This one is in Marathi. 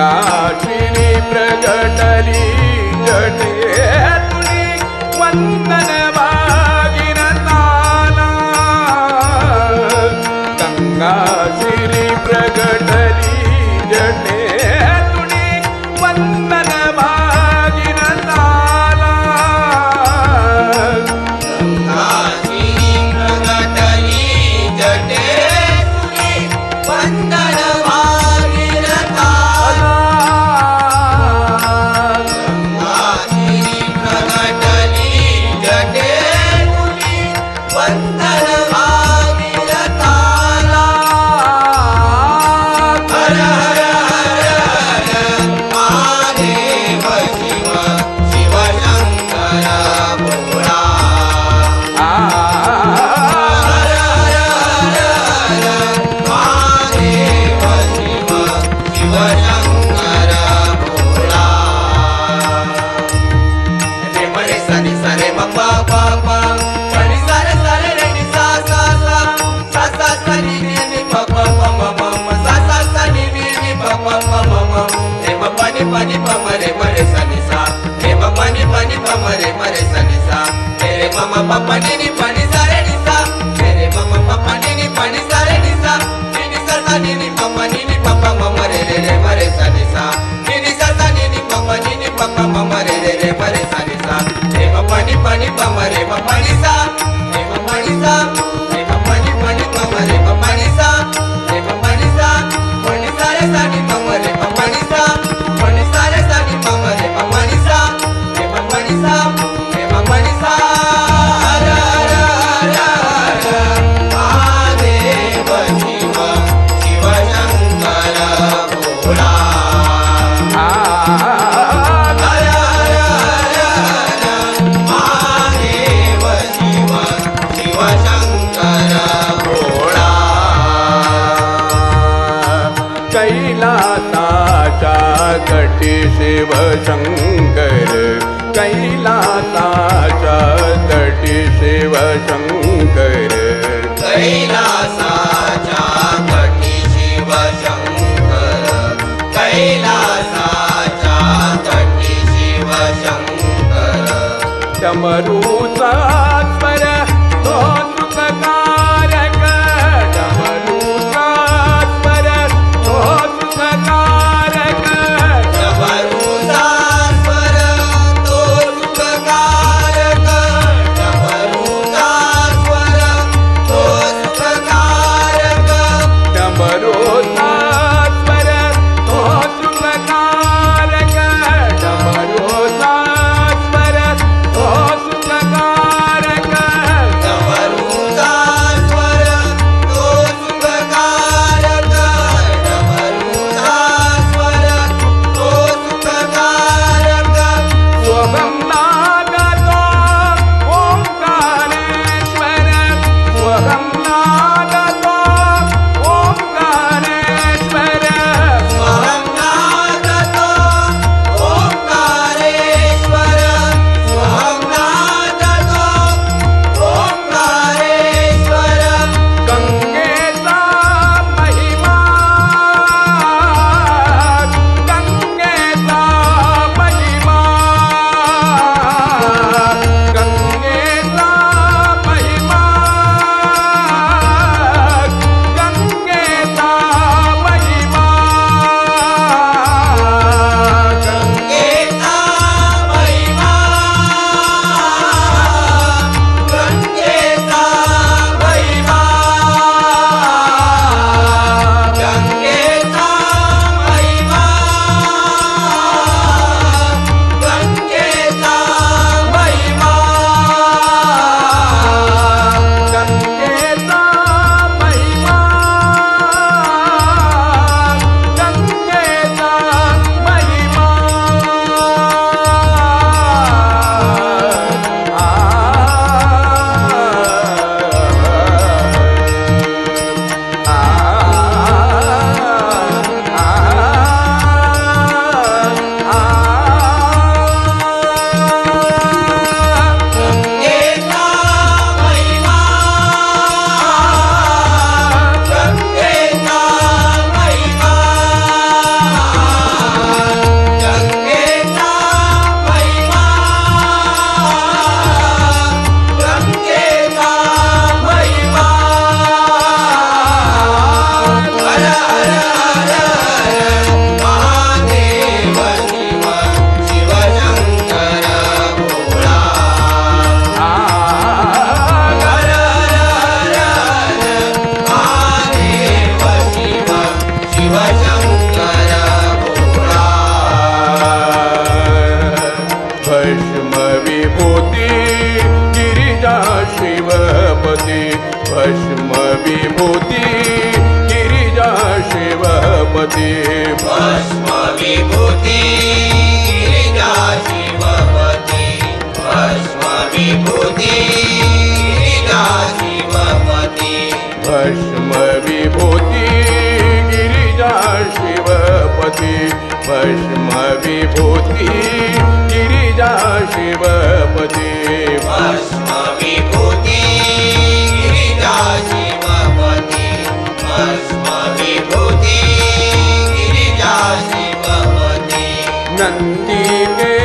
काशिनी प्रकटली जटे वन्दनवा пади, пади, ते शिव शंकर कैलासाच्या तटी शिव शंकर. कैलासाच्या तटी शिव शंकर कैलासाच्या तटी शिव शंकर. चमरूचा भस्म विभूति गिरिजा शिवपति भस्म विभूति गिरिजा शिवपति भस्म विभूति गिरिजा शिवपति भस्म विभूति शिववने नन्दिने